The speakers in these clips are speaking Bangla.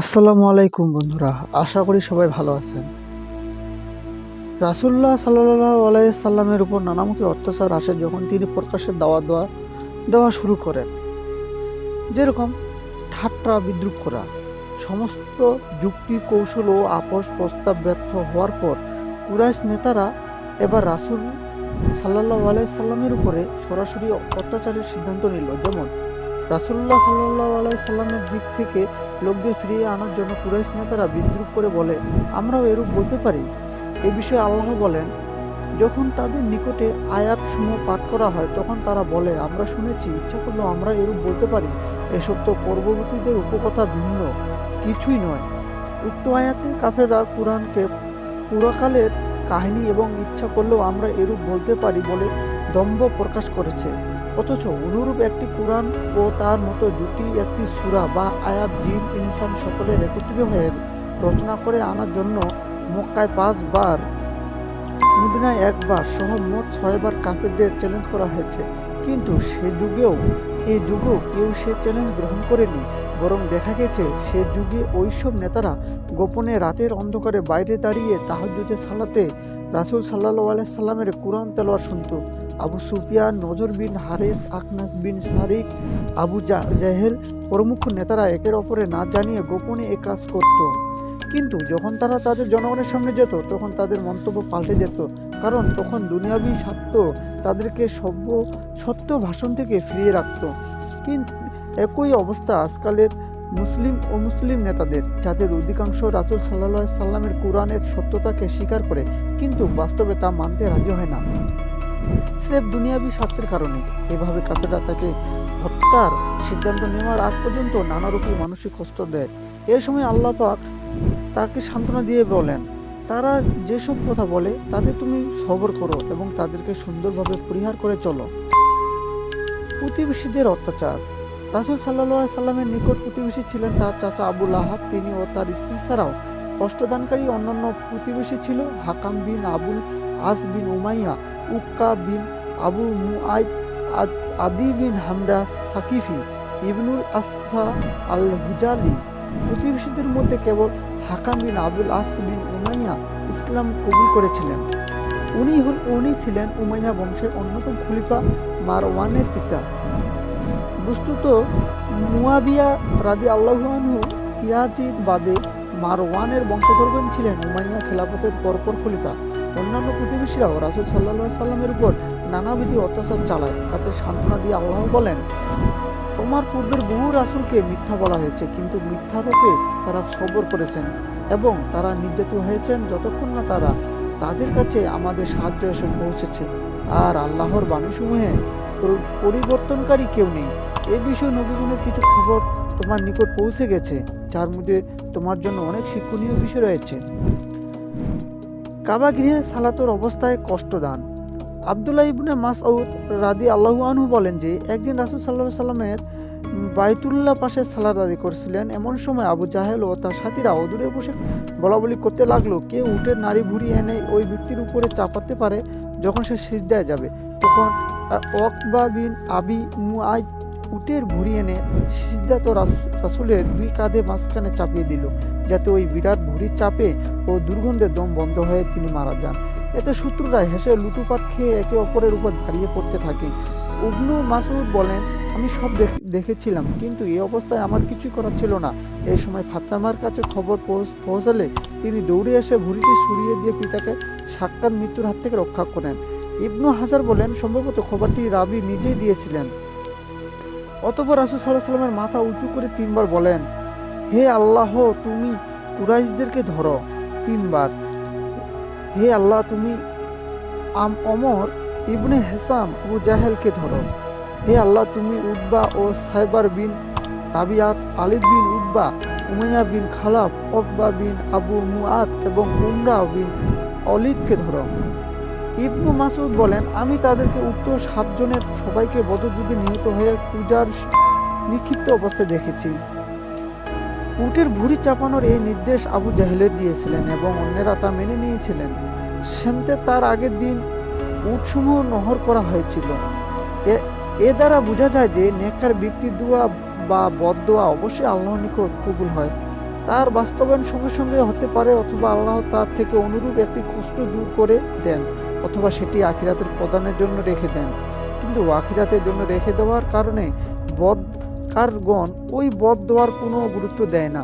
আসসালামু আলাইকুম বন্ধুরা, আশা করি সবাই ভালো আছেন। রাসুল্লাহ সাল্লাহ আলাইসাল্লামের উপর নানামুখী অত্যাচার আসে যখন তিনি প্রকাশের দাওয়া দেওয়া দেওয়া শুরু করেন। যেরকম ঠাট্টা, বিদ্রুপ করা, সমস্ত যুক্তি, কৌশল ও আপোষ প্রস্তাব ব্যর্থ হওয়ার পর কুরাইশ নেতারা এবার রাসুল সাল্লাহ আলাইসাল্লামের উপরে সরাসরি অত্যাচারের সিদ্ধান্ত নিল। যেমন রাসুল্লাহ সাল্লাহ আলাইসাল্লামের দিক থেকে লোকদের ফিরিয়ে আনার জন্য কুরাইশ নেতারা বিদ্রুপ করে বলে, আমরাও এরূপ বলতে পারি। এ বিষয়ে আল্লাহ বলেন, যখন তাদের নিকটে আয়াত সমূহ পাঠ করা হয়, তখন তারা বলে, আমরা শুনেছি, ইচ্ছা করলেও আমরা এরূপ বলতে পারি। এসব তো পূর্ববর্তীদের উপকথা ভিন্ন, কিছুই নয়। উক্ত আয়াতে কাফেররা কোরআনকে পুরাকালের কাহিনী এবং ইচ্ছা করলেও আমরা এরূপ বলতে পারি বলে দম্ভ প্রকাশ করেছে। অথচ অনুরূপ একটি কোরআন ও তার মতো দুটি একটি সূরা বা আয়াত জিন ইনসান সকলের একত্রিত হয়ে রচনা করে আনার জন্য মক্কায় পাঁচবার, মুদিনায় একবার সহ মোট ছয়বার কাফেরদের চ্যালেঞ্জ করা হয়েছে। কিন্তু সে যুগেও, এ যুগেও কেউ সে চ্যালেঞ্জ গ্রহণ করেনি। বরং দেখা গেছে, সে যুগে ওইসব নেতারা গোপনে রাতের অন্ধকারে বাইরে দাঁড়িয়ে তাহাজুদে সালাতে রাসুল সাল্লাহ আলাইসাল্লামের কোরআন তেলোয়ার শুনত। আবু সুফিয়ান, নজর বিন হারেস, আকনাস বিন সারিক, আবু জাহেল প্রমুখ নেতারা একের অপরে না জানিয়ে গোপনে এ কাজ করত। কিন্তু যখন তারা তাদের জনগণের সামনে যেত, তখন তাদের মন্তব্য পাল্টে যেত। কারণ তখন দুনিয়াবি সত্য তাদেরকে সভ্য সত্য ভাষণ থেকে ফিরিয়ে রাখত। কিন্তু একই অবস্থা আজকালের মুসলিম ও মুসলিম নেতাদের, যাদের অধিকাংশ রাসুল সাল্লাহ সাল্লামের কোরআনের সত্যতাকে স্বীকার করে, কিন্তু বাস্তবে তা মানতে রাজি হয় না। স্রেফ দুনিয়াবি স্বার্থের কারণে। এভাবে কাফেররা তাকে হত্যার সিদ্ধান্ত নেওয়ার আগ পর্যন্ত নানারূপী মানসিক কষ্ট দেয়। এ সময় আল্লাহ পাক তাকে সান্ত্বনা দিয়ে বলেন, তারা যেসব কথা বলে, তাতে তুমি সবর করো এবং তাদেরকে সুন্দরভাবে পরিহার করে চলো। প্রতিবেশীদের অত্যাচার। রাসুল সাল্লাহ সাল্লামের নিকট প্রতিবেশী ছিলেন তার চাচা আবুল আহাব তিনি ও তার স্ত্রী ছাড়াও কষ্টদানকারী অন্যান্য প্রতিবেশী ছিল Hakam bin Abul As bin Umayya, Uqba bin Abu Muayt আদ- বিন হামরা সাকিফি, ইবনুল আসা আল হুজালি প্রতিবেশীদের মধ্যে কেবল হাকাম bin Abul As bin Umayya ইসলাম কবুল করেছিলেন। উনি হল, উনি ছিলেন উমাইয়া বংশের অন্যতম খলিফা মারওয়ানের পিতা। বস্তুত মুয়াবিয়া রাদি আল্লাহানহু ইয়াজিদ বাদে মারওয়ানের বংশধরগণ ছিলেন উমাইয়া খেলাফতের পরপর খলিফা। অন্যান্য প্রতিবেশীরাও রাসুল সাল্লাহ সাল্লামের উপর নানাবিধি অত্যাচার চালায়। তাতে সান্ত্বনা দিয়ে আল্লাহ বলেন, তোমার পূর্বের বহু রাসুলকে মিথ্যা বলা হয়েছে, কিন্তু মিথ্যারূপে তারা সবর করেছেন এবং তারা নির্যাতিত হয়েছেন যতক্ষণ না তারা তাদের কাছে আমাদের সাহায্য এসে পৌঁছেছে। আর আল্লাহর বাণীসমূহে পরিবর্তনকারী কেউ নেই। এ বিষয়ে নবীগুণের কিছু খবর তোমার নিকট পৌঁছে গেছে, যার মধ্যে তোমার জন্য অনেক শিক্ষণীয় বিষয় রয়েছে। কাবা গৃহে সালাতর অবস্থায় কষ্টদান আবদুল্লাহ ইবনে মাসউদ রাদি আল্লাহু আনহু বলেন যে, একদিন রাসুল সাল্লাহ সাল্লামের বাইতুল্লাহ পাশে সালাদ আদি করছিলেন। এমন সময় আবু জাহেল ও তার সাথীরা অদূরে বসে বলা বলি করতে লাগল। কে উঠে নারী ভুড়ি এনে ওই ব্যক্তির উপরে চাপাতে পারে যখন সে সিজদায় যাবে। তখন ওকবা বিন আবি মুআই উটের ভুড়ি এনে সিজদাত রাসুলের দুই কাঁধে মাঝখানে চাপিয়ে দিল, যাতে ওই বিরাট ভুড়ির চাপে ও দুর্গন্ধে দম বন্ধ হয়ে তিনি মারা যান। এতে শত্রুরা হেসে লুটুপাট খেয়ে একে অপরের উপর দাঁড়িয়ে পড়তে থাকে। উবনু মাসুদ বলেন, আমি সব দেখ- দেখেছিলাম, কিন্তু এই অবস্থায় আমার কিছুই করার ছিল না। এই সময় ফাতেমার কাছে খবর পৌঁছ- পৌঁছালে তিনি দৌড়ে এসে ভুড়িটি সরিয়ে দিয়ে পিতাকে সাক্ষাৎ মৃত্যুর হাত থেকে রক্ষা করেন। ইবনু হাজার বলেন, সম্ভবত খবরটি রাবি নিজেই দিয়েছিলেন। অতপর রাসুল সাল্লাহ সাল্লামের মাথা উঁচু করে তিনবার বলেন, হে আল্লাহ, তুমি কুরাইশদেরকে ধরো। তিনবার। হে আল্লাহ, তুমি আম অমর ইবনে হেসাম ও জাহেলকে ধরো। হে আল্লাহ, তুমি উদ্বা ও Shaiba bin Rabia আলিদ bin Utba Umayya bin Khalaf Uqba bin Abu Muait এবং উমরা বিন অলিদকে ধরো। ইবনু মাসুদ বলেন, আমি তাদেরকে উক্ত সাতজনের সবাইকে বদযুদ্ধে নিহত হয়ে পূজার নিক্ষিপ্ত অবস্থায় দেখেছি। উটের ভুঁড়ি চাপানোর এই নির্দেশ আবু জাহেলের দিয়েছিলেন এবং অন্যেরা তা মেনে নিয়েছিলেন। সেন্তে তার আগের দিন উটসমূহ নহর করা হয়েছিল। এ- এ দ্বারা বোঝা যায় যে নেককার ব্যক্তি দোয়া বা বদদোয়া অবশ্যই আল্লাহ নিকট কবুল হয়। তার বাস্তবায়ন সঙ্গে সঙ্গে হতে পারে অথবা আল্লাহ তার থেকে অনুরূপ একটি কষ্ট দূর করে দেন। অথবা সেটি আখিরাতের প্রদানের জন্য রেখে দেন। কিন্তু আখিরাতের জন্য রেখে দেওয়ার কারণে বদ কারগণ ওই বদ দেওয়ার কোনো গুরুত্ব দেয় না,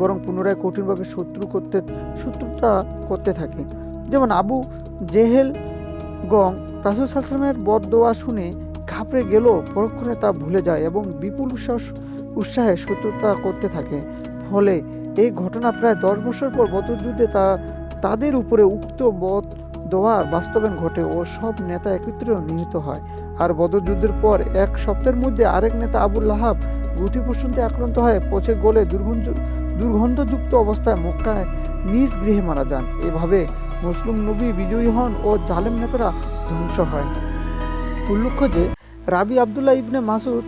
বরং পুনরায় কঠিনভাবে শত্রু করতে, শত্রুতা করতে থাকে। যেমন আবু জেহেল গং রাসুল সাল্লামের বদ দেওয়া শুনে ঘাবড়ে গেল, পরক্ষণে তা ভুলে যায় এবং বিপুল উৎসাহ, উৎসাহে শত্রুতা করতে থাকে। ফলে এই ঘটনা প্রায় দশ বছর পর বদরযুদ্ধে তা, তাদের উপরে উক্ত বদ দেওয়ার বাস্তবায়ন ঘটে ও সব নেতা একত্রে নিহত হয়। আর বদরযুদ্ধের পর এক সপ্তাহের মধ্যে আরেক নেতা আবুল লাহাব গুটি পর্যন্ত আক্রান্ত হয়ে পচে গলে দুর্গন্ধ দুর্গন্ধযুক্ত অবস্থায় মক্কায় নিজ গৃহে মারা যান। এভাবে মুসলিম নবী বিজয়ী হন ও জালেম নেতারা ধ্বংস হয়। উল্লেখ্য যে রাবি আবদুল্লাহ ইবনে মাসুদ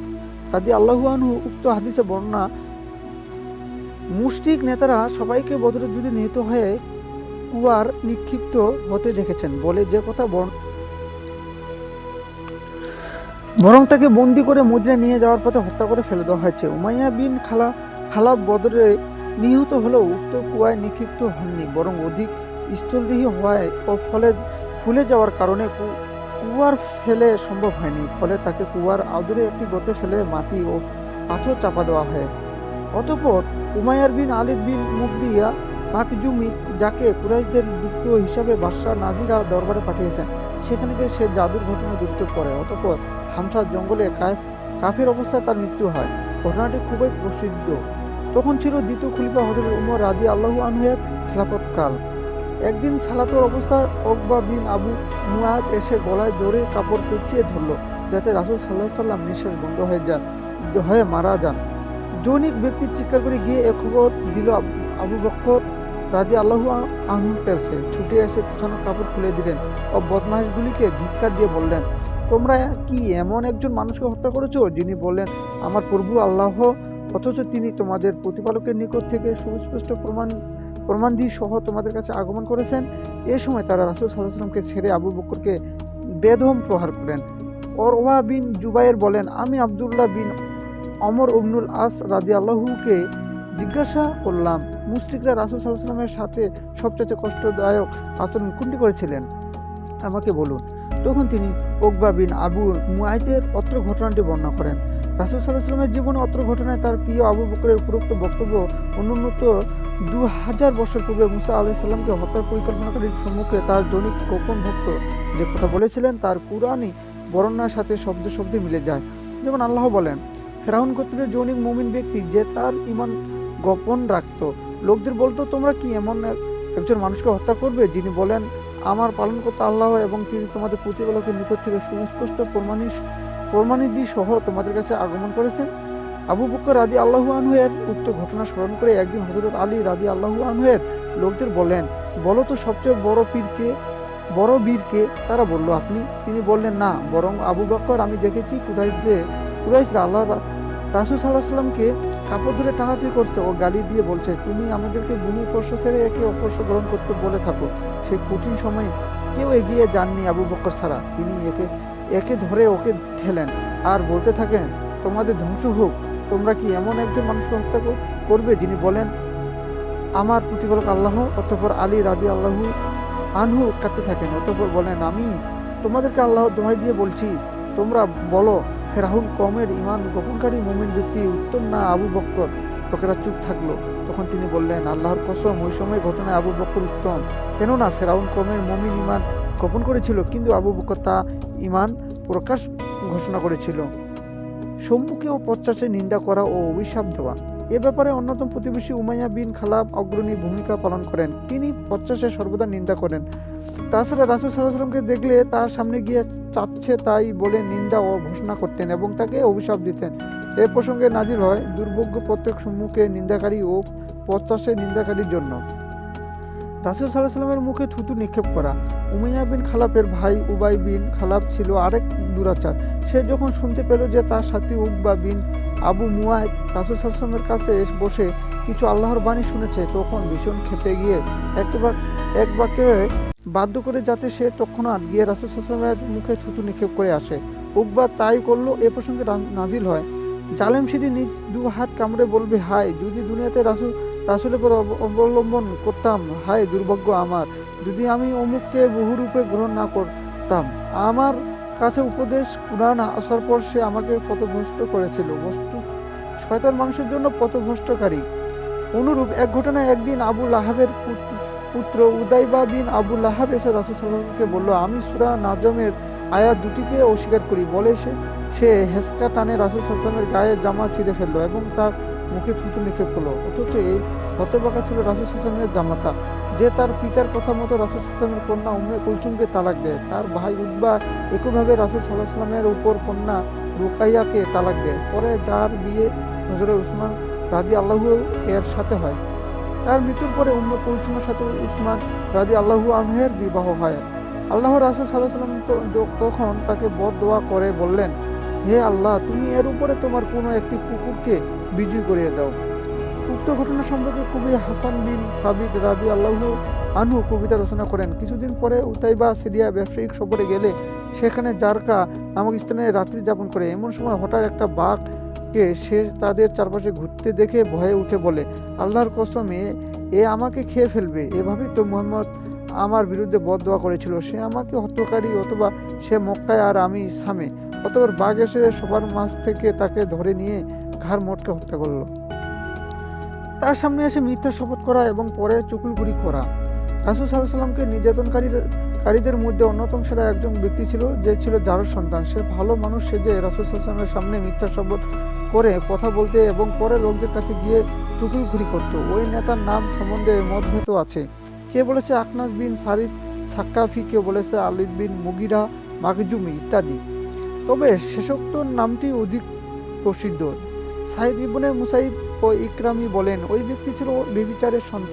রাজি আল্লাহানহু উক্ত হাদিসে বর্ণনা, মুশরিক নেতারা সবাইকে বদরের যুদ্ধে নিহত হয়ে কুয়ার নিক্ষিপ্ত হতে দেখেছেন বলে যে কথা বরং তাকে বন্দি করে মদিনা নিয়ে যাওয়ার পথে হত্যা করে ফেলে দেওয়া হয়েছে। উমাইয়া বিন খালা খালা বদরে নিহত হলেও উক্ত কুয়ায় নিক্ষিপ্ত হননি, বরং অধিক স্থলদেহী হওয়ায় ও ফলে ফুলে যাওয়ার কারণে কুয়ার ফেলে সম্ভব হয়নি। ফলে তাকে কুয়ার আদরে একটি গতে ফেলে মাটি ও পাথর চাপা দেওয়া হয়। অতঃপর উমায়ার বিন আলিদ বিন মুগদিয়া মাকজুমি যাকে কুরাইশদের যুক্ত হিসাবে বাদশাহ নাজিরা দরবারে পাঠিয়েছেন, সেখানে গিয়ে সে জাদুর ঘটনা যুক্ত করে। অতঃপর হামসার জঙ্গলে কাফ- কাফের অবস্থায় তার মৃত্যু হয়। ঘটনাটি খুবই প্রসিদ্ধ। তখন ছিল দ্বিতীয় খলিফা হজরত উমর রাজি আল্লাহু আনহের খেলাফতকাল। একদিন সালাতের অবস্থায় অকবা বিন আবু মুয়াদ এসে গলায় জোরে কাপড় পেঁচিয়ে ধরল, যাতে রাসুল সাল্লাহ সাল্লাম নিঃশ্বাস বন্ধ হয়ে যান, হয়ে মারা যান। জৈনিক ব্যক্তি চিৎকার করে গিয়ে এ খবর দিল আবু- আবু বক্কর রাজি আল্লাহু আহমুর কাছে ছুটে এসে পিছনে কাপড় খুলে দিলেন ও বদমাশগুলিকে ধিক্কার দিয়ে বললেন, তোমরা কি এমন একজন মানুষকে হত্যা করেছ যিনি বললেন, আমার প্রভু আল্লাহ, অথচ তিনি তোমাদের প্রতিপালকের নিকট থেকে সুস্পষ্ট প্রমাণ প্রমাণ দিয়ে সহ তোমাদের কাছে আগমন করেছেন? এ সময় তারা রাসুল সাল্লাহ ছেড়ে আবু বকরকে বেদম প্রহার করেন ওরওয়া বিন জুবাইর বলেন, আমি আবদুল্লাহ বিন অমর উবনুল আস রাজি আল্লাহুকে জিজ্ঞাসা করলাম মুসলিকরা রাসুল সাল্লামের সাথে সবচেয়ে কষ্টদায়ক আচরণ কোনটি করেছিলেন? আমাকে বলুন। তখন তিনি ওকবা বিন আবু মুআইতের অত্র ঘটনাটি বর্ণনা করেন। রাসুল সাল্লাহ সাল্লামের জীবনে অত্র ঘটনায় তার প্রিয় আবু বকরের উপরোক্ত বক্তব্য অনুন্নত দু হাজার বছর পূর্বে মুসা আলাহ সাল্লামকে হত্যার পরিকল্পনাকারীর সম্মুখে তার জনিক গোপন ভক্ত যে কথা বলেছিলেন তার কুরআনই বর্ণনার সাথে শব্দ শব্দে মিলে যায়। যেমন আল্লাহ বলেন, ফেরাউন গোত্রের জনিক মুমিন ব্যক্তি যে তার ইমান গোপন রাখতো। লোকদের বলতো, তোমরা কি এমন একজন মানুষকে হত্যা করবে যিনি বলেন, আমার পালন করতে আল্লাহ এবং তিনি তোমাদের প্রতিপালকের নিকট থেকে সুস্পষ্ট প্রমাণী প্রমাণিদি সহ তোমাদের কাছে আগমন করেছেন আবু বকর রাজি আল্লাহু আনহুয়ের উক্ত ঘটনা স্মরণ করে একদিন হজরত আলী রাজি আল্লাহু আনহুয়ের লোকদের বলেন, বলো তো সবচেয়ে বড় পীরকে, বড় বীরকে? তারা বলল, আপনি তিনি বললেন, না, বরং আবু বকর আমি দেখেছি কুরাইশদের, কুরাইশরা আল্লাহ রাসুল সাল্লাহ সাল্লামকে কাপড় ধরে টানাটানি করছে, ও গালি দিয়ে বলছে, তুমি আমাদেরকে বহু কষ্ট ছেড়ে একে অপর্শ গ্রহণ করতে বলে থাকো। সেই কঠিন সময়ে কেউ এগিয়ে যাননি আবু বকর ছাড়া। তিনি একে একে ধরে ওকে ঠেলেন। আর বলতে থাকেন, তোমাদের ধ্বংস হোক, তোমরা কি এমন একজন মানুষকে হত্যা করবে যিনি বলেন, আমার প্রতিপালক আল্লাহ, অতঃপর আলী রাজি আল্লাহু আনহু কাঁদতে থাকেন। অতঃপর বলেন, আমি তোমাদেরকে আল্লাহ দোহাই দিয়ে বলছি, তোমরা বলো ফেরাহুন কমের ইমান গোপনকারী মুমিন ব্যক্তি উত্তম না আবু বক্কর? লোকেরা চুপ থাকল। তখন তিনি বললেন, আল্লাহর কসম, ওই সময় ঘটনায় আবু বক্কর উত্তম। কেননা, ফেরাউন কমের মুমিন ইমান গোপন করেছিল, কিন্তু আবু বক্কর তা ইমান প্রকাশ ঘোষণা করেছিল। সম্মুখে ও পশ্চাতে নিন্দা করা ও অভিশাপ দেওয়া। এ ব্যাপারে অন্যতম প্রতিবেশী উমাইয়া বিন খালাব অগ্রণী ভূমিকা পালন করেন। তিনি পশ্চাতে সর্বদা নিন্দা করেন। তাছাড়া রাসুল সাল্লাহ সাল্লামকে দেখলে তার সামনে গিয়ে চাচ্ছে, তাই বলে নিন্দা ও ঘোষণা করতেন এবং তাকে অভিশাপ দিতেন। এ প্রসঙ্গে নাজিল হয় দুর্ভোগ্য প্রত্যেক সম্মুখে নিন্দাকারী ও পশ্চাসে নিন্দাকারীর জন্য। রাসুল সাল্লাহ সাল্লামের মুখে থুতু নিক্ষেপ করা। উমাইয়া বিন খালাপের ভাই উবাই বিন খালাপ ছিল আরেক দুরাচার। সে যখন শুনতে পেল যে তার সাথী উকবা বিন আবু মুয়াদ রাসুল সাল্লামের কাছে এসে বসে কিছু আল্লাহর বাণী শুনেছে, তখন ভীষণ খেপে গিয়ে একবার এক বাক্যে বাধ্য করে যাতে সে তৎক্ষণাৎ গিয়ে রাসুল সাল্লামের মুখে থুতু নিক্ষেপ করে আসে। উকবা তাই করল, এ প্রসঙ্গে নাজিল হয়। জালেম সেটি নিজ দু হাত কামড়ে বলবে, হায়, যদি দুনিয়াতে রাসুল, রাসুলের পর অবলম্বন করতাম, হায়, দুর্ভাগ্য আমার। যদি আমি অমুককে বহুরূপে গ্রহণ না করতাম, আমার কাছে উপদেশ কুরআন আসার পর সে আমাকে পথভ্রষ্ট করেছিল। বস্তু, শয়তান মানুষের জন্য পথভ্রষ্টকারী। অনুরূপ, এক ঘটনায় একদিন আবু লাহাবের পুত্র পুত্র উদাইবা বিন আবু লাহাব এসে রাসুল সাল্লামকে বলল, আমি সুরা নাজমের আয়া দুটিকে অস্বীকার করি। বলে সে সে হেসকা টানে রাসুল সাল্লামের গায়ে জামা ছিঁড়ে ফেলল এবং তার মুখে থুতু নিক্ষেপ করল। অথচ এই হতবাকা ছিল রাসুল সাল্লামের জামাতা, যে তার পিতার কথা মতো রাসুল সাল্লামের কন্যা উম্মে কুলচুমকে তালাক দেয়। তার ভাই উদ্বা একইভাবে রাসুল সাল্লাহ সাল্লামের উপর কন্যা রুকাইয়াকে তালাক দেয়। পরে যার বিয়ে হজরত উসমান রাদি আল্লাহু এর সাথে হয়। তার মৃত্যুর পরে উম্মে কুলসুমের সাথে উসমান রাদি আল্লাহু আনহের বিবাহ হয়। আল্লাহ রাসুল সাল্লাহ সাল্লাম তো- তো- তখন তাকে বদ দোয়া করে বললেন, হে আল্লাহ, তুমি এর উপরে তোমার কোনো একটি কুকুরকে বিজয় করিয়ে দাও। উক্ত ঘটনা সম্পর্কে কবি হাসান বিন সাবিদ রাদি আল্লাহু আনহু কবিতা রচনা করেন। কিছুদিন পরে উতাইবা সিরিয়া ব্যবসায়িক সফরে গেলে সেখানে জারকা নামক স্থানে রাত্রি যাপন করে। এমন সময় হঠাৎ একটা বাঘকে সে তাদের চারপাশে ঘুরতে দেখে ভয়ে উঠে বলে, আল্লাহর কসমে এ আমাকে খেয়ে ফেলবে। এভাবেই তো মোহাম্মদ আমার বিরুদ্ধে বদদোয়া করেছিল। সে আমাকে হত্যকারী অথবা সে মক্কায় আর আমি ইসলামে। অতবার বাঘ এসে সবার মাছ থেকে তাকে ধরে নিয়ে ঘাড় মোটকে হত্যা করল। তার সামনে এসে মিথ্যা শপথ করা এবং পরে চুকুলগুড়ি করা রাসুল সাল্লাহ সাল্লামকে নির্যাতনকারীর কারীদের মধ্যে অন্যতম সেরা একজন ব্যক্তি ছিল, যে ছিল যারোর সন্তান। সে ভালো মানুষ সেজে রাসুল সাল্লামের সামনে মিথ্যা শপথ করে কথা বলতে এবং পরে লোকদের কাছে গিয়ে চুকুলঘুরি করত। ওই নেতার নাম সম্বন্ধে মতভেদ আছে। কে বলেছে আকনাস বিন সারিফ, সাক্কাফি? কে বলেছে আলিদ বিন মুগিরা, মাকজুমি ইত্যাদি। তবে শেষোক্ত নামটি অধিক প্রসিদ্ধ। সাইদ ইবনে মুসাইব ও ইকরামি বলেন, ওই ব্যক্তি ছিল বেবিচারের সন-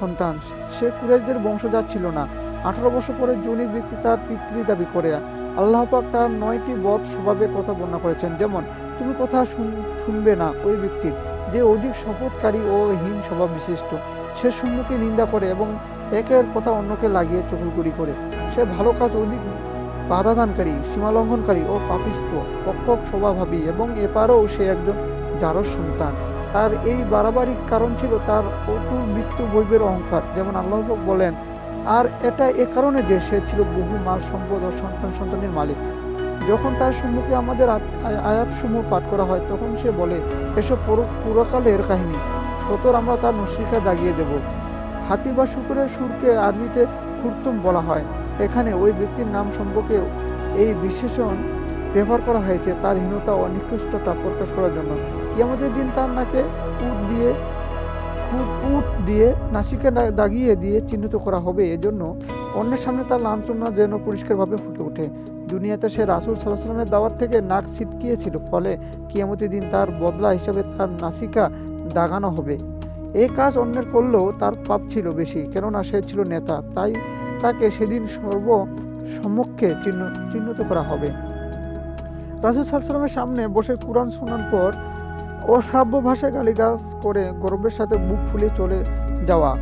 সন্তান। সে কুরাইশদের বংশজাত ছিল না। আঠারো বছর পরে জনি ব্যক্তি তার পিতৃ দাবি করে। আল্লাহ পাক তার নয়টি বদ স্বভাবের কথা বর্ণনা করেছেন। যেমন তুমি কথা শুন- শুনবে না ওই ব্যক্তির যে অধিক শপথকারী ও হীন স্বভাব বিশিষ্ট, সে সম্মুখে নিন্দা করে এবং একের কথা অন্যকে লাগিয়ে চকুলগুড়ি করে। সে ভালো কাজ অধিক বাধাদানকারী, সীমালঙ্ঘনকারী ও পাপিষ্ট পক্ষক স্বভাবভাবী এবং এপারেও সে একজন যারও সন্তান। তার এই বাড়াবাড়ির কারণ ছিল তার অতুল মৃত্যু বৈবের অহংকার, যেমন আল্লাহ বলেন, আর এটা এ কারণে যে সে ছিল বহু মাল সম্পদ ও সন্তান সন্তানের মালিক। যখন তার সম্মুখে আমাদের আয়াতসমূহ পাঠ করা হয়, তখন সে বলে এসব পুরো- পুরকালের কাহিনী। সতর আমরা তার নসিকা দাগিয়ে দেব। হাতি বা শুকুরের সুরকে আর্মিতে খুরতুম বলা হয়। এখানে ওই ব্যক্তির নাম সম্পর্কে এই বিশেষণ ব্যবহার করা হয়েছে তার হীনতা ও নিকৃষ্টতা প্রকাশ করার জন্য। কিয়ামতের দিন তার নাকে উট দিয়ে উট দিয়ে, নাসিকা দাগিয়ে দিয়ে চিহ্নিত করা হবে। এজন্য অন্যের সামনে তার লাঞ্ছনা যেন পরিষ্কারভাবে ফুটে ওঠে। দুনিয়াতে সে রাসুল সাল্লাহ দাওয়ার থেকে নাক ছিটকিয়েছিল, ফলে কিয়ামতি দিন তার বদলা হিসাবে তার নাসিকা দাগানো হবে। এই কাজ অন্যের করলেও তার পাপ ছিল বেশি, কেননা সে ছিল নেতা, তাই তাকে সেদিন সর্ব সম্মুখে চিহ্ন, চিহ্নিত করা হবে। রাসুল সাল্লামের সামনে বসে কোরআন শোনার পর অশ্রাব্য ভাষায় গালিগালাজ করে গর্বের সাথে বুক ফুলে চলে যাওয়া।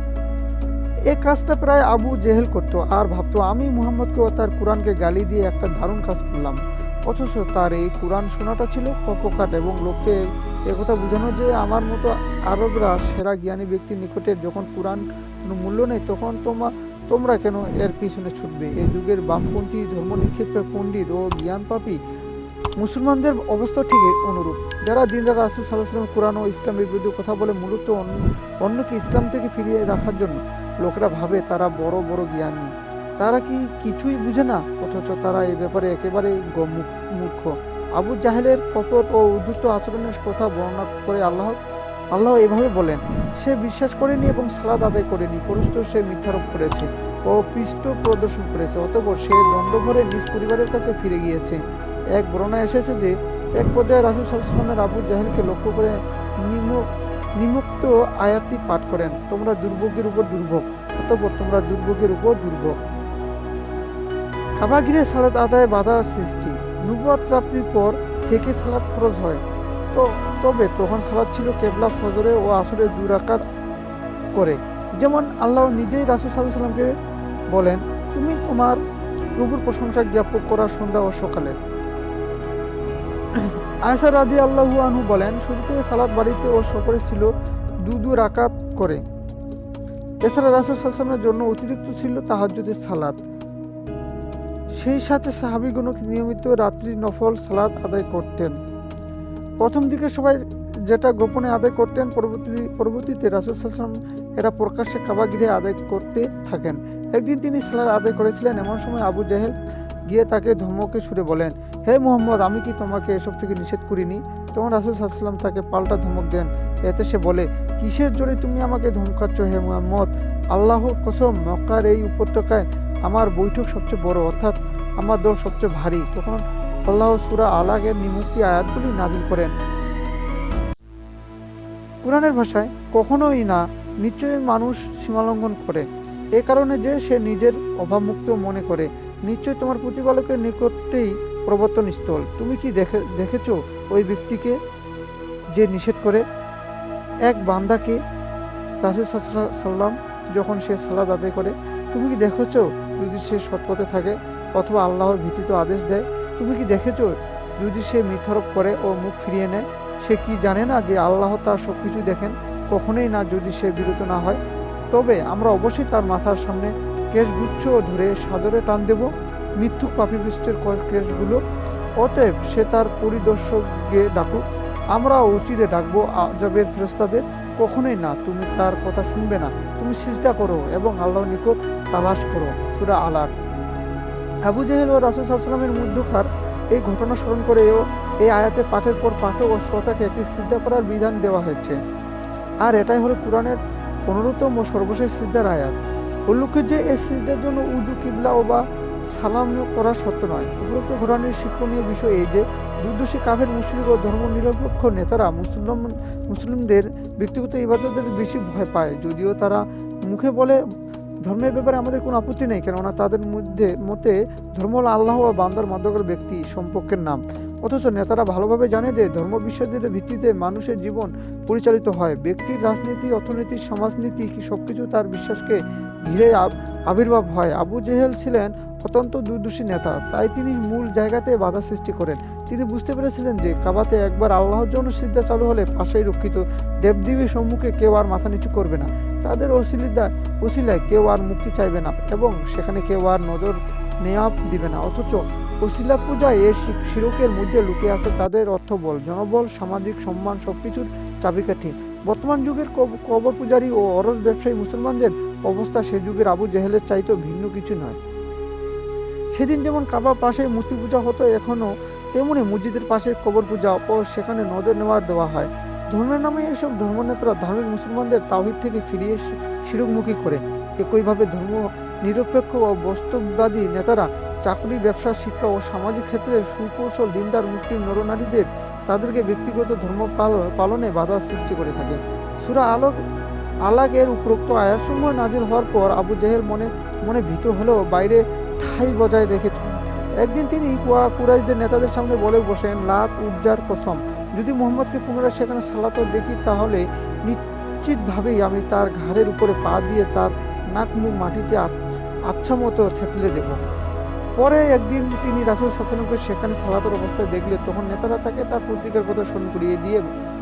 এই কাজটা প্রায় আবু জেহেল করতো। আর ভাবতো, আমি মুহাম্মদকে ও তার কোরআনকে গালি দিয়ে একটা দারুণ কাজ করলাম। অথচ তার এই কোরআন শোনাটা ছিল কপকাট এবং লোককে একথা বোঝানো যে আমার মতো আরবরা সেরা জ্ঞানী ব্যক্তির নিকটে যখন কোরআন কোনো মূল্য নেই, তখন তোমা, তোমরা কেন এর পিছনে ছুটবে? এই যুগের বামপন্থী ধর্ম নিক্ষেপের পণ্ডিত ও জ্ঞান পাপী মুসলমানদের অবস্থা ঠিক অনুরূপ। যারা দিনরাত রাসুল সাল্লাহ কোরআন ও ইসলামের বিরুদ্ধে কথা বলে, মূলত অন্য, অন্যকে ইসলাম থেকে ফিরিয়ে রাখার জন্য। লোকেরা ভাবে তারা বড় বড় জ্ঞানী। তারা কি কিছুই বুঝে না? অথচ তারা এই ব্যাপারে একেবারে মূর্খ। আবু জাহেলের কপট ও উদ্ধৃত আচরণের কথা বর্ণনা করে আল্লাহ আল্লাহ এভাবে বলেন, সে বিশ্বাস করেনি এবং সালাদ আদায় করেনি, পরস্ত সে মিথ্যারোপ করেছে ও পৃষ্ঠ প্রদর্শন করেছে, অতঃপর সে দণ্ড ভরে নিজ পরিবারের কাছে ফিরে গিয়েছে। এক বর্ণনা এসেছে যে, এক পর্যায়ে রাসুল সাল্লামের আবু জাহেলকে লক্ষ্য করে নিম- নিমুক্ত আয়াতটি পাঠ করেন। তোমরা দুর্ভোগের উপর দুর্ভোগ, অতঃপর তোমরা দুর্ভোগের উপর দুর্ভোগ। কাবা ঘিরে সালাদ আদায় বাধা সৃষ্টি। নুবুয়াত প্রাপ্তির পর থেকে সালাদ খরচ হয়। তো, তবে তখন সালাদ ছিল কেবলা ফজরে ও আসরে দুরাকার করে। যেমন আল্লাহ নিজেই রাসুল সাল্লাহ সাল্লামকে বলেন, তুমি তোমার প্রভুর প্রশংসা জ্ঞাপক করা সন্ধ্যা ও সকালে। আয়সা রাদি আল্লাহু আনহু বলেন, শুরুতে সালাদ বাড়িতে ও সফরে ছিল দু দু রাকাত করে। এছাড়া রাসুল সাল্লামের জন্য অতিরিক্ত ছিল তাহাজ্জুদের সালাদ সেই সাথে সাহাবিগণ নিয়মিত রাত্রি নফল সালাদ আদায় করতেন। প্রথম দিকে সবাই যেটা গোপনে আদায় করতেন, পরবর্তী, পরবর্তীতে রাসুল সাল্লাম এরা প্রকাশ্যে কাবা আদায় করতে থাকেন। একদিন তিনি সালাদ আদায় করেছিলেন, এমন সময় আবু জাহেল গিয়ে তাকে ধমকে সুরে বলেন, হে মোহাম্মদ, আমি কি তোমাকে এসব থেকে নিষেধ করিনি? তখন রাসুল সাল্লাম তাকে পাল্টা ধমক দেন। এতে সে বলে, কিসের জোরে তুমি আমাকে ধমকাচ্ছ হে মোহাম্মদ? আল্লাহর কসম, মক্কার এই উপত্যকায় আমার বৈঠক সবচেয়ে বড়, অর্থাৎ আমার দল সবচেয়ে ভারী। তখন আল্লাহ সুরা আলাগের নিমুক্তি আয়াতগুলি নাজিল করেন। কোরআনের ভাষায় কখনোই না নিশ্চয়ই মানুষ সীমালঙ্ঘন করে। এ কারণে যে সে নিজের অভাবমুক্ত মনে করে। নিশ্চয় তোমার প্রতিপালকের নিকটেই প্রবর্তন স্থল তুমি কি দেখে, দেখেছ ওই ব্যক্তিকে যে নিষেধ করে? এক বান্দাকে রাসুল সাল্লাম যখন সে সালাদ আদায় করে, তুমি কি দেখেছ যদি সে সৎপথে থাকে অথবা আল্লাহর ভীতিত আদেশ দেয়? তুমি কি দেখেছ যদি সে মিথরপ করে ও মুখ ফিরিয়ে নেয়? সে কি জানে না যে আল্লাহ তার সব কিছু দেখেন? কখনোই না যদি সে বিরত না হয়। তবে আমরা অবশ্যই তার মাথার সামনে কেশগুচ্ছ ধরে সাদরে টান দেব। মৃত্যুক পাপিপৃষ্টের কেশগুলো, অতএব সে তার পরিদর্শককে ডাকুক। আমরা উচিরে ডাকবো আজাবের ফেরস্তাদের কখনোই না, তুমি তার কথা শুনবে না। তুমি সিজদা করো এবং আল্লাহ নিকট তালাশ করো। সুরা আলাক। আবু জাহেল ও রাসুল সাল্লামের মধ্যকার এই ঘটনা স্মরণ করেও এই আয়াতে পাঠের পর পাঠক ও শ্রোতাকে একটি সিদ্ধা করার বিধান দেওয়া হয়েছে। আর এটাই হলো কোরআনের পনেরোতম ও সর্বশেষ সিদ্ধার আয়াত। উল্লেখ্য যে এই সিজদার জন্য উজু, কিবলা বা সালাম করা সত্য নয়। উপরোক্ত ঘোরানোর শিক্ষণীয় বিষয় এই যে দুর্দশী কাফের মুসলিম ও ধর্ম নিরপেক্ষ নেতারা মুসলিম মুসলিমদের ব্যক্তিগত ইবাদতের বেশি ভয় পায়। যদিও তারা মুখে বলে, ধর্মের ব্যাপারে আমাদের কোনো আপত্তি নেই, কেননা তাদের মধ্যে, মতে ধর্ম হল আল্লাহ ও বান্দার মধ্যকার ব্যক্তি, সম্পর্কের নাম। অথচ নেতারা ভালোভাবে জানে যে ধর্ম বিশ্বাসের ভিত্তিতে মানুষের জীবন পরিচালিত হয়। ব্যক্তির রাজনীতি, অর্থনীতি, সমাজনীতি কি সবকিছু তার বিশ্বাসকে ঘিরে আবির্ভাব হয়। আবু জেহেল ছিলেন অত্যন্ত দুর্দর্শী নেতা, তাই তিনি মূল জায়গাতে বাধা সৃষ্টি করেন। তিনি বুঝতে পেরেছিলেন যে কাবাতে একবার আল্লাহর জন্য সিদ্ধা চালু হলে পাশেই রক্ষিত দেবদেবীর সম্মুখে কেউ আর মাথা নিচু করবে না। তাদের অসিলিদা ওসিলায় কেউ আর মুক্তি চাইবে না এবং সেখানে কেউ আর নজর নেওয়া দিবে না। অথচ ওসিলা পূজায় এ শিরকের মধ্যে লুকিয়ে আছে তাদের অর্থবল জনবল, সামাজিক সম্মান, সবকিছুর চাবিকাঠি। বর্তমান যুগের কবর পূজারী ও অরস ব্যবসায়ী মুসলমানদের অবস্থা সে যুগের আবু জেহেলের চাইতেও ভিন্ন কিছু নয়। সেদিন যেমন কাবা পাশে মূর্তি পূজা হতো এখনও তেমনি মসজিদের পাশে কবর পূজা ও সেখানে নজর নেওয়া দেওয়া হয়। ধর্মের নামে এসব ধর্মনেতারা ধার্মিক মুসলমানদের তাহিদ থেকে ফিরিয়ে শিরকমুখী করে। একইভাবে ধর্ম নিরপেক্ষ ও বস্তুবাদী নেতারা চাকরি ব্যবসা, শিক্ষা ও সামাজিক ক্ষেত্রে সুকৌশল দিনদার মুসলিম নরনারীদের তাদেরকে ব্যক্তিগত ধর্ম পালনে বাধা সৃষ্টি করে থাকে। সুরা আলোক আলাগের উপরোক্ত আয়াতসমূহ নাজিল হওয়ার পর আবু জাহেল মনে মনে ভীত হলেও বাইরে ঠাই বজায় রেখেছেন। একদিন তিনি কুয়া, কুরাইশদের নেতাদের সামনে বলে বসেন, লাত, উজ্জার, কসম, যদি মোহাম্মদকে পুনরায় সেখানে সালাত দেখি তাহলে নিশ্চিতভাবেই আমি তার ঘাড়ের উপরে পা দিয়ে তার নাক, মুখ, মাটিতে আচ্ছা মতো থেতলে দেব। পরে একদিন তিনি রাসুল শাসনকে সেখানে সালাতের অবস্থায় দেখলে, তখন নেতারা তাকে তার প্রতিকার কথা স্মরণ করিয়ে দিয়ে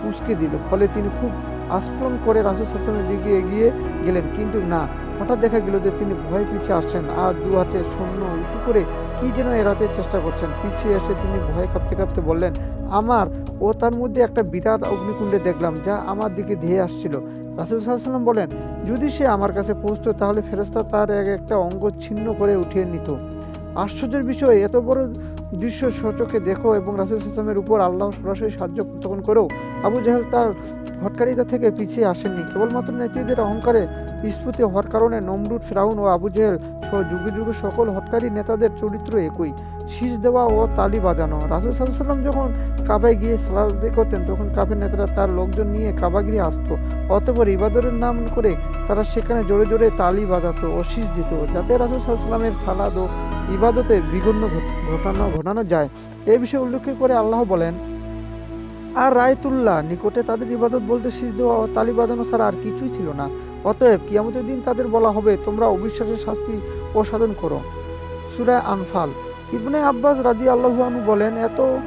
উস্কে দিল। ফলে তিনি খুব আস্ফোরণ করে রাসুল শাসনের দিকে এগিয়ে গেলেন। কিন্তু না, হঠাৎ দেখা গেল যে তিনি ভয় পিছিয়ে আসছেন আর দু হাতে সৈন্য উঁচু করে কি যেন এড়াতে চেষ্টা করছেন। পিছিয়ে এসে তিনি ভয় কাঁপতে কাঁপতে বললেন, আমার ও তার মধ্যে একটা বিরাট অগ্নিকুণ্ডে দেখলাম যা আমার দিকে ধেয়ে আসছিল। রাসুল সাল্লাম বলেন, যদি সে আমার কাছে পৌঁছতো তাহলে ফেরস্তা তার এক একটা অঙ্গ ছিন্ন করে উঠিয়ে নিত। আশ্চর্যের বিষয়, এত বড় দৃশ্য সচকে দেখো এবং রাসুল ইসলামের উপর আল্লাহ সরাসরি সাহায্য প্রত্যাখ্যান করেও আবু জাহেল তার ভটকারিতা থেকে পিছিয়ে আসেননি। কেবলমাত্র নেত্রীদের অহংকারে স্ফূর্তি হওয়ার কারণে নমরুদ, ফেরাউন ও আবু সহ যুগে যুগে সকল হটকারী নেতাদের চরিত্র একই। শীষ দেওয়া ও তালি বাজানো। রাসুল সাল্লাম যখন কাবায় গিয়ে সালাদ করতেন, তখন কাবের নেতারা তার লোকজন নিয়ে কাবাগিরি আসতো। অতপর ইবাদরের নাম করে তারা সেখানে জোরে জোরে তালি বাজাতো ও শীষ দিত, যাতে রাসুল সাল্লামের সালাদ ও ইবাদতে বিঘ্ন ঘটানো ঘটানো যায়। এ বিষয়ে উল্লেখ করে আল্লাহ বলেন আর রায়তুল্লাহ নিকটে তাদের ইবাদত বলতে শীষ দেওয়া তালি বাজানো ছাড়া আর কিছুই ছিল না। অতএব কিয়ামতের দিন তাদের বলা হবে, তোমরা অবিশ্বাসের শাস্তি প্রসাদন করো। সুরায় আনফাল। ইবনে আব্বাস রাজি আল্লাহানু বলেন, এত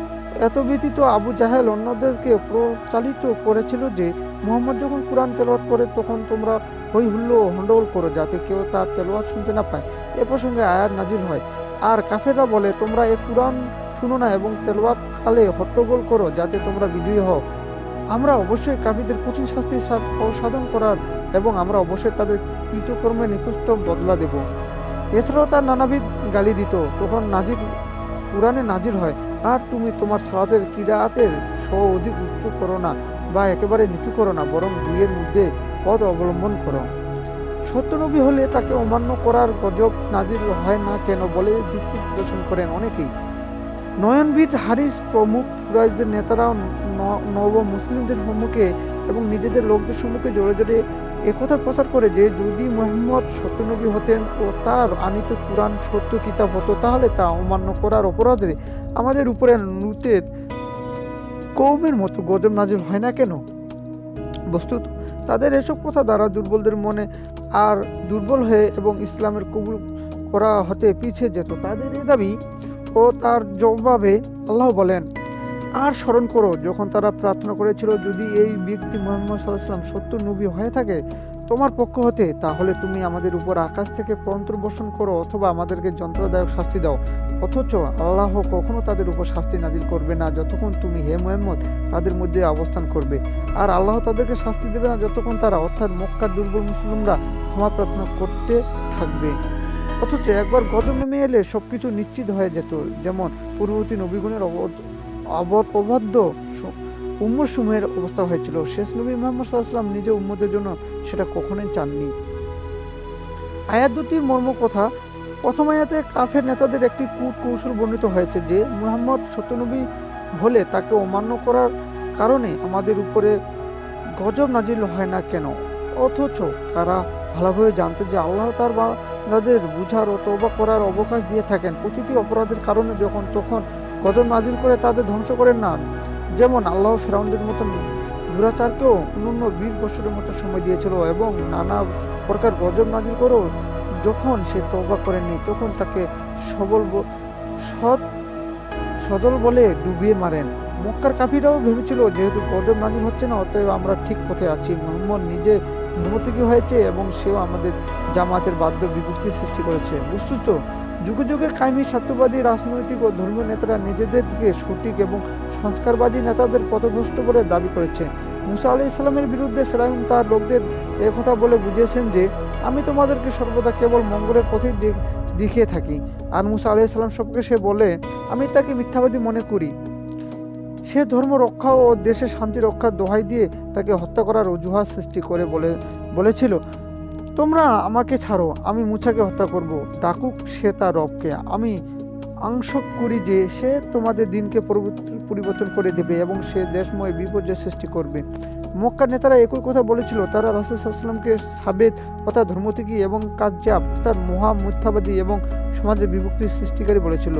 এত ব্যতীত আবু জাহেল অন্যদেরকে প্রচালিত করেছিল যে, মোহাম্মদ যখন কোরআন তেলাওয়াত করে তখন তোমরা হই হুল্লো হন্ডগোল করো, যাতে কেউ তার তেলাওয়াত শুনতে না পায়। এ প্রসঙ্গে আয়াত নাজির হয়। আর কাফেররা বলে, তোমরা এ কোরআন শুনো না এবং তেলাওয়াত কালে হট্টগোল করো, যাতে তোমরা বিজয়ী হও। আমরা অবশ্যই কাফিরদের কঠিন শাস্তি সাধন করার এবং আমরা অবশ্যই তাদের কৃতকর্মে নিকৃষ্ট বদলা দেব। এছাড়াও তার নানাবিধ গালি দিত। তখন নাজির কোরআনে নাজির হয়, আর তুমি তোমার সালাতের কিরাতের স অধিক উচ্চ করো না বা একেবারে নিচু করো না, বরং দুইয়ের মধ্যে পদ অবলম্বন করো। সত্যনবী হলে তাকে অমান্য করার গজব নাজির হয় না কেন বলে যুক্তি প্রদর্শন করেন অনেকেই। নয়নবিদ হারিস প্রমুখ কুরাইশদের নেতারা নব মুসলিমদের সম্মুখে এবং নিজেদের লোকদের সম্মুখে জোরে জোরে একথা প্রচার করে যে যদি মোহাম্মদ সত্যনবী হতেন ও তার আনিত কোরআন সত্য কিতাব হতো, তাহলে তা অমান্য করার অপরাধে আমাদের উপরে নূতের কৌমের মতো গজব নাজির হয় না কেন? বস্তুত তাদের এসব কথা দ্বারা দুর্বলদের মনে আর দুর্বল হয়ে এবং ইসলামের কবুল করা হতে পিছিয়ে যেত। তাদের এ দাবি ও তার জবাবে আল্লাহ বলেন, আর স্মরণ করো, যখন তারা প্রার্থনা করেছিল, যদি এই ব্যক্তি মোহাম্মদ সাল্লাম সত্য নবী হয়ে থাকে, তোমার পক্ষ হতে, তাহলে তুমি আমাদের উপর আকাশ থেকে পন্ত্র বর্ষণ করো অথবা আমাদেরকে যন্ত্রদায়ক শাস্তি দাও। অথচ আল্লাহ কখনো তাদের উপর শাস্তি নাজিল করবে না, যতক্ষণ তুমি হে মোহাম্মদ তাদের মধ্যে অবস্থান করবে। আর আল্লাহ তাদেরকে শাস্তি দেবে না, যতক্ষণ তারা, অর্থাৎ মক্কার দুর্বল মুসলিমরা ক্ষমা প্রার্থনা করতে থাকবে। অথচ একবার গজব নেমে এলে সবকিছু নিশ্চিত হয়ে যেত। যেমন পূর্ববর্তী নবীগুণের অবধ উম্মর সময়ের অবস্থা হয়েছিল। শেষ নবী মোহাম্মদ সাল্লাম নিজে উম্মদের জন্য সেটা কখনোই চাননি। আয়াত দুটির মর্ম কথা, প্রথম আয়াতে কাফের নেতাদের একটি কূট কৌশল বর্ণিত হয়েছে যে মুহাম্মদ সত্যনবী হলে তাকে অমান্য করার কারণে আমাদের উপরে গজব নাজিল হয় না কেন? অথচ তারা ভালোভাবে জানতে যে আল্লাহ তার বান্দাদের বুঝার ও তওবা করার অবকাশ দিয়ে থাকেন। প্রতিটি অপরাধের কারণে যখন তখন গজব নাজিল করে তাদের ধ্বংস করেন না। যেমন আল্লাহ ফেরাউন্ডের মতন দুরাচারকেও অন্যান্য বিশ বছরের মতো সময় দিয়েছিল এবং নানা প্রকার গজব নাজিল করেও যখন সে তওবা করেনি তখন তাকে সবল সৎ, সদল বলে ডুবিয়ে মারেন। মক্কার কাফিরাও ভেবেছিল যেহেতু গজব নাজির হচ্ছে না, অতএব আমরা ঠিক পথে আছি। মোহাম্মদ নিজে ধর্ম থেকে হয়েছে এবং সেও আমাদের জামাতের বাধ্য বিভক্তি সৃষ্টি করেছে। বস্তুত, যুগে যুগে কায়েমি স্বার্থবাদী রাজনৈতিক ও ধর্মীয় নেতারা নিজেদেরকে সঠিক এবং সংস্কারবাদী নেতাদের পথভ্রষ্ট বলে দাবি করেছে। মুসা আলি ইসলামের বিরুদ্ধে ফেরাউন তার লোকদের কথা বলে বুঝিয়েছেন যে, আমি তোমাদেরকে সর্বদা কেবল মঙ্গলের পথে দেখিয়ে থাকি। আর মুসা আলি ইসলাম সবকে সে বলে, আমি তাকে মিথ্যাবাদী মনে করি। সে ধর্ম রক্ষা ও দেশের শান্তি রক্ষার দোহাই দিয়ে তাকে হত্যা করার অজুহাত সৃষ্টি করে বলে, বলেছিল, তোমরা আমাকে ছাড়ো, আমি মুছাকে হত্যা করব। ডাকুক সে তার রবকে। আমি আংশক করি যে সে তোমাদের দিনকে পরিবর্তন করে দেবে এবং সে দেশময় বিপর্যয় সৃষ্টি করবে। মক্কার নেতারা একই কথা বলেছিল, তারা রাসুল সাল্লামকে সাবেদ তথা ধর্মত্যাগী এবং কাজ্জাব তার মহা মিথ্যাবাদী এবং সমাজে বিভক্তি সৃষ্টিকারী বলেছিল।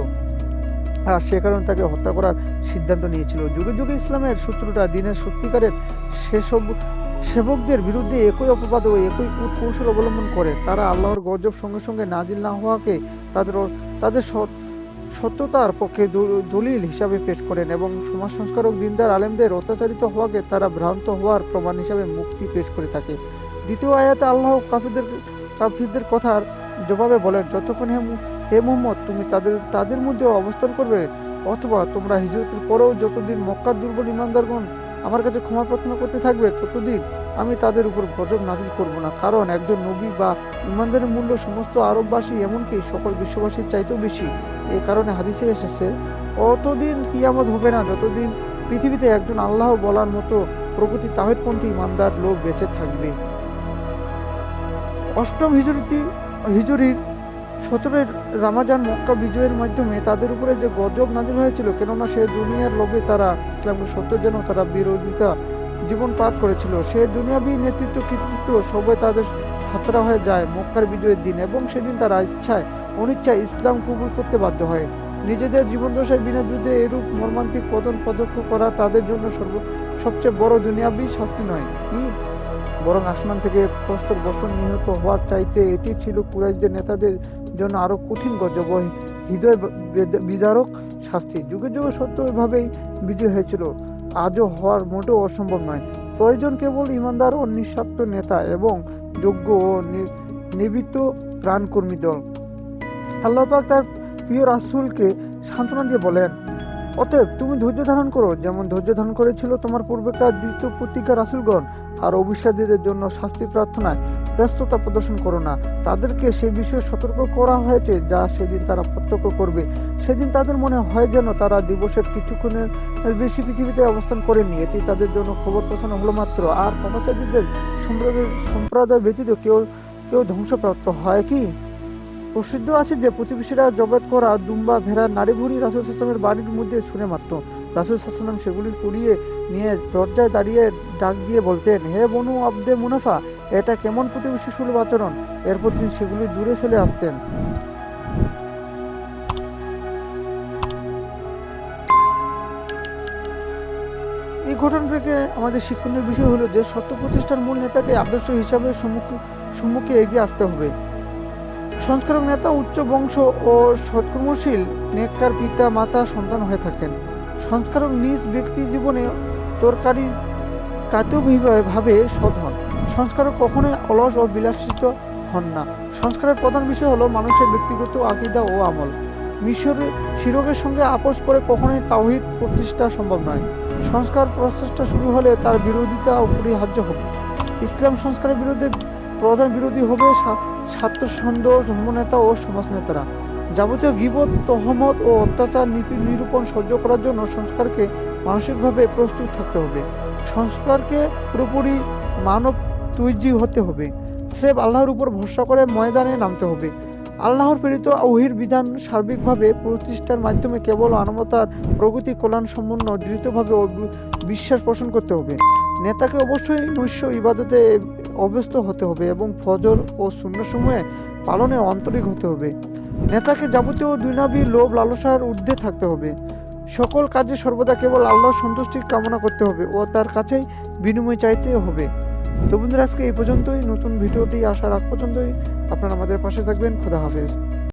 সে কারণে তাকে হত্যা করার সিদ্ধান্ত নিয়েছিল। যুগে যুগে ইসলামের শত্রুরা দিনের সত্যিকারের সেসব সেবকদের বিরুদ্ধে একই অপবাদ ও একই কৌশল অবলম্বন করে। তারা আল্লাহর গজব সঙ্গে সঙ্গে নাজিল না হওয়াকে তাদের তাদের সত্যতার পক্ষে দলিল হিসাবে পেশ করেন এবং সমাজ সংস্কারক দিনদার আলেমদের অত্যাচারিত হওয়াকে তারা ভ্রান্ত হওয়ার প্রমাণ হিসাবে মুক্তি পেশ করে থাকে। দ্বিতীয় আয়াতে আল্লাহ কাফিরদের কাফিরদের কথার জবাবে বলেন, যতক্ষণ হে হে মোহাম্মদ, তুমি তাদের তাদের মধ্যে অবস্থান করবে, অথবা তোমরা হিজরতের পরেও যতদিন মক্কার দুর্বল ইমানদারগণ আমার কাছে ক্ষমা প্রার্থনা করতে থাকবে, ততদিন আমি তাদের উপর গজব নাজিল করব না। কারণ একজন নবী বা ইমানদারের মূল্য সমস্ত আরববাসী, এমনকি সকল বিশ্ববাসীর চাইতেও বেশি। এই কারণে হাদিসে এসেছে, অতদিন কিয়ামত হবে না, যতদিন পৃথিবীতে একজন আল্লাহ বলার মতো প্রকৃতি তাহিদপন্থী ইমানদার লোক বেঁচে থাকবে। অষ্টম হিজরিতি, হিজরির সতেরোই রামাজান মক্কা বিজয়ের মাধ্যমে তাদের উপরে যে গজব নাজিল হয়েছিল, কেননা সে দুনিয়ার লোভে তারা ইসলামকে সত্য যেন তারা বিরোধিতা জীবন পাত করেছিল। সে দুনিয়াবি নেতৃত্ব, কৃতিত্ব সবাই তাদের হাতরা হয়ে যায় মক্কার বিজয়ের দিন এবং সেদিন তারা ইচ্ছায়, অনিচ্ছায় ইসলাম কবুল করতে বাধ্য হয়। নিজেদের জীবনদশায় বিনা যুদ্ধে এরূপ মর্মান্তিক পতন পদক্ষ করা তাদের জন্য সর্ব, সবচেয়ে বড় দুনিয়াবি শাস্তি নয়। কি বরং আসমান থেকে প্রস্তর বসন নিহত হওয়ার চাইতে এটি ছিল কুরাইশদের নেতাদের জন্য আরও কঠিন গজব হৃদয় বেদ- বিদারক শাস্তি। যুগে যুগে সত্য এভাবেই বিজয় হয়েছিল। আজও হওয়ার মোটেও অসম্ভব নয়। প্রয়োজন কেবল ইমানদার ও নিঃস্বার্থ নেতা এবং যোগ্য ও নি- নিবিত প্রাণকর্মী দল। আল্লাহ পাক তার প্রিয় রাসুলকে সান্ত্বনা দিয়ে বলেন, অতএব তুমি ধৈর্য ধারণ করো। যেমন ধৈর্য ধারণ করেছিল তোমার পূর্বেকার দ্বিতীয় প্রতিজ্ঞা রাসুলগণ, আর অবিশ্বাসীদের জন্য শাস্তি প্রার্থনায় ব্যস্ততা প্রদর্শন করো না। তাদেরকে সে বিষয়ে সতর্ক করা হয়েছে, যা সেদিন তারা প্রত্যক্ষ করবে। সেদিন তাদের মনে হয় যেন তারা দিবসের কিছুক্ষণের বেশি পৃথিবীতে অবস্থান করেনি। এটি তাদের জন্য খবর পৌঁছানো হলো মাত্র। আর পাপাচারীদের সম্প্রদায় সম্প্রদায় ব্যতীত কেউ কেউ ধ্বংসপ্রাপ্ত হয় কি? প্রসিদ্ধ আছে যে প্রতিবেশীরা জবাত করা দুম্বা, ভেড়া নারী ভুড়ি রাসুল সাসলামের বাড়ির মধ্যে ছুঁড়ে মারত রাসুল সাসলাম সেগুলি কুড়িয়ে নিয়ে দরজায় দাঁড়িয়ে ডাক দিয়ে বলতেন, হে বনু আব্দে মুনাফা এটা কেমন প্রতিবেশী সুলভ আচরণ? এরপর তিনি সেগুলি দূরে চলে আসতেন। এই ঘটনা থেকে আমাদের শিক্ষণীয় বিষয় হলো যে, সত্য প্রতিষ্ঠার মূল নেতাকে আদর্শ হিসাবে সম্মুখে সম্মুখে এগিয়ে আসতে হবে। সংস্কারক নেতা, উচ্চ বংশ ও সৎকর্মশীল নেককার পিতা, মাতা, সন্তান হয়ে থাকেন। সংস্কারক নিজ ব্যক্তি জীবনে তরকারি ভাবে সৎ হন। সংস্কারক কখনোই অলস ও বিলাসিত হন না। সংস্কারের প্রধান বিষয় হলো মানুষের ব্যক্তিগত আকিদা ও আমল। মিশরের শিরকের সঙ্গে আপোষ করে কখনোই তাওহিদ প্রতিষ্ঠা সম্ভব নয়। সংস্কার প্রচেষ্টা শুরু হলে তার বিরোধিতা অপরিহার্য হবে। ইসলাম সংস্কারের বিরুদ্ধে প্রধান বিরোধী হবে সা- ছাত্র সন্দেহ ধর্মনেতা ও সমাজনেতারা। যাবতীয় গিবত, তহমত ও অত্যাচার নিরূপণ সহ্য করার জন্য সংস্কারকে মানসিকভাবে প্রস্তুত থাকতে হবে। সংস্কারকে পুরোপুরি মানব তৈজি হতে হবে। স্রেফ আল্লাহর উপর ভরসা করে ময়দানে নামতে হবে। আল্লাহর প্রেরিত ওহির বিধান সার্বিকভাবে প্রতিষ্ঠার মাধ্যমে কেবল মানবতার প্রগতি কল্যাণ সম্পন্ন দৃঢ়ভাবে বিশ্বাস পোষণ করতে হবে। নেতাকে অবশ্যই নৈশ ইবাদতে অভ্যস্ত হতে হবে এবং ফজর ও শূন্য সময়ে পালনে আন্তরিক হতে হবে। নেতাকে যাবতীয় দুইনাবি লোভ, লালসার ঊর্ধ্বে থাকতে হবে। সকল কাজে সর্বদা কেবল আল্লাহর সন্তুষ্টি কামনা করতে হবে ও তার কাছেই বিনিময় চাইতে হবে। তো বন্ধুরা, আজকে এই পর্যন্তই। নতুন ভিডিওটি আসার আগ পর্যন্তই। আপনারা আমাদের পাশে থাকবেন। খোদা হাফেজ।